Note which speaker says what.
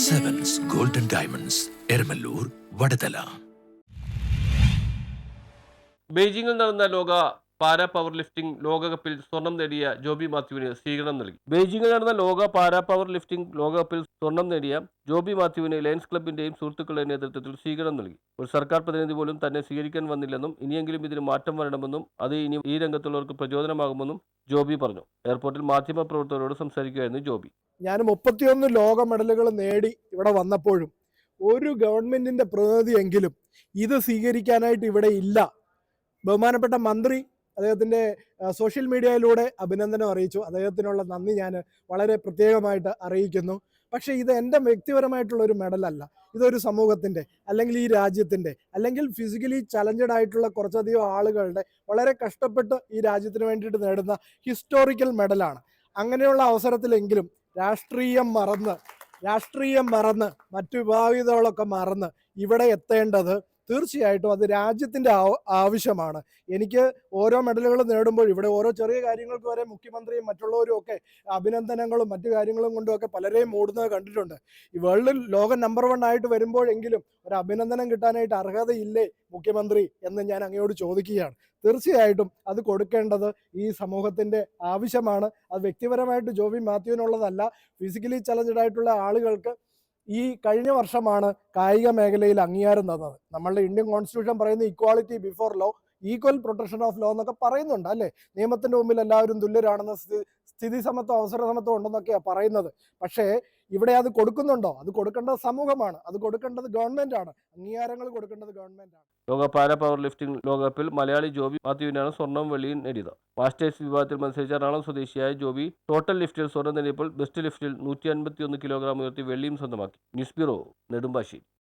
Speaker 1: Diamonds Eramallur Vadathala
Speaker 2: ബെയ്ജിംഗിൽ നടന്ന ലോക പാരാ പവർ ലിഫ്റ്റിംഗ് ലോകകപ്പിൽ സ്വർണം നേടിയ ജോബി മാത്യുവിന് സ്വീകരണം നൽകി. ബെയ്ജിംഗിൽ നടന്ന ലോക പാരാ പവർ ലിഫ്റ്റിംഗ് ലോകകപ്പിൽ സ്വർണം നേടിയ ജോബി മാത്യുവിന് ലയൻസ് ക്ലബിന്റെയും സുഹൃത്തുക്കളുടെ നേതൃത്വത്തിൽ സ്വീകരണം നൽകി. ഒരു സർക്കാർ പ്രതിനിധി പോലും തന്നെ സ്വീകരിക്കാൻ വന്നില്ലെന്നും ഇനിയെങ്കിലും ഇതിന് മാറ്റം വരണമെന്നും അത് ഇനി ഈ രംഗത്തുള്ളവർക്ക് പ്രചോദനമാകുമെന്നും ജോബി പറഞ്ഞു. എയർപോർട്ടിൽ മാധ്യമപ്രവർത്തകരോട് സംസാരിക്കുകയായിരുന്നു ജോബി.
Speaker 3: ഞാൻ മുപ്പത്തിയൊന്ന് ലോക മെഡലുകൾ നേടി ഇവിടെ വന്നപ്പോഴും ഒരു ഗവൺമെന്റിന്റെ പ്രതിനിധിയെങ്കിലും ഇത് സ്വീകരിക്കാനായിട്ട് ഇവിടെ ഇല്ല. ബഹുമാനപ്പെട്ട മന്ത്രി അദ്ദേഹത്തിന്റെ സോഷ്യൽ മീഡിയയിലൂടെ അഭിനന്ദനം അറിയിച്ചു. അദ്ദേഹത്തിനുള്ള നന്ദി ഞാൻ വളരെ പ്രത്യേകമായിട്ട് അറിയിക്കുന്നു. പക്ഷേ ഇത് എന്റെ വ്യക്തിപരമായിട്ടുള്ള ഒരു മെഡലല്ല. ഇതൊരു സമൂഹത്തിന്റെ അല്ലെങ്കിൽ ഈ രാജ്യത്തിന്റെ അല്ലെങ്കിൽ ഫിസിക്കലി ചലഞ്ചഡ് ആയിട്ടുള്ള കുറച്ചധികം ആളുകളുടെ വളരെ കഷ്ടപ്പെട്ട് ഈ രാജ്യത്തിന് വേണ്ടിയിട്ട് നേടുന്ന ഹിസ്റ്റോറിക്കൽ മെഡലാണ് അങ്ങനെയുള്ള അവസരത്തിലെങ്കിലും രാഷ്ട്രീയം മറന്ന് രാഷ്ട്രീയം മറന്ന് മറ്റു വിഭാഗീയതകളൊക്കെ മറന്ന് ഇവിടെ എത്തേണ്ടത് തീർച്ചയായിട്ടും അത് രാജ്യത്തിന്റെ ആവ- ആവശ്യമാണ്. എനിക്ക് ഓരോ മെഡലുകൾ നേടുമ്പോൾ ഇവിടെ ഓരോ ചെറിയ കാര്യങ്ങൾക്ക് വരെ മുഖ്യമന്ത്രിയും മറ്റുള്ളവരും ഒക്കെ അഭിനന്ദനങ്ങളും മറ്റു കാര്യങ്ങളും കൊണ്ടും ഒക്കെ പലരെയും ഓടുന്നത് കണ്ടിട്ടുണ്ട്. ഈ വേൾഡിൽ ലോകം നമ്പർ വൺ ആയിട്ട് വരുമ്പോഴെങ്കിലും ഒരു അഭിനന്ദനം കിട്ടാനായിട്ട് അർഹതയില്ലേ മുഖ്യമന്ത്രി എന്ന് ഞാൻ അങ്ങയോട് ചോദിക്കുകയാണ്. തീർച്ചയായിട്ടും അത് കൊടുക്കേണ്ടത് ഈ സമൂഹത്തിന്റെ ആവശ്യമാണ്. അത് വ്യക്തിപരമായിട്ട് ജോബി മാത്യുവിനുള്ളതല്ല. ഫിസിക്കലി ചലഞ്ചഡ് ആയിട്ടുള്ള ആളുകൾക്ക് ഈ കഴിഞ്ഞ വർഷമാണ് കായിക മേഖലയിൽ അംഗീകാരം തന്നത്. നമ്മളുടെ ഇന്ത്യൻ കോൺസ്റ്റിറ്റ്യൂഷൻ പറയുന്ന equality before law equal protection of law എന്നൊക്കെ പറയുന്നുണ്ട് അല്ലേ? നിയമത്തിന്റെ മുമ്പിൽ എല്ലാവരും തുല്യരാണെന്ന് സ്ഥി- സ്ഥിതി സമത്വം അവസര സമത്വം ഉണ്ടെന്നൊക്കെയാണ് പറയുന്നത്. പക്ഷേ ഇവിടെ അത് കൊടുക്കുന്നുണ്ടോ? അത് കൊടുക്കേണ്ടത് സമൂഹമാണ്. അത് കൊടുക്കേണ്ടത് ഗവൺമെന്റ് ആണ്. അംഗീകാരങ്ങൾ കൊടുക്കേണ്ടത് ഗവൺമെന്റ് ആണ്.
Speaker 2: ലോക പാര പവർ ലിഫ്റ്റിംഗ് ലോകകപ്പിൽ മലയാളി ജോബി മാത്യുവിനാണ് സ്വർണവും വെള്ളിയും നേടിയത്. മാസ്റ്റേഴ്സ് വിഭാഗത്തിൽ മത്സരിച്ച എറണാകുളം സ്വദേശിയായ ജോബി ടോട്ടൽ ലിഫ്റ്റിൽ സ്വർണം നേടിയപ്പോൾ ബെസ്റ്റ് ലിഫ്റ്റിൽ നൂറ്റി അൻപത്തി ഒന്ന് കിലോഗ്രാം ഉയർത്തി വെള്ളിയും സ്വന്തമാക്കി. News bureau Nedumbassery.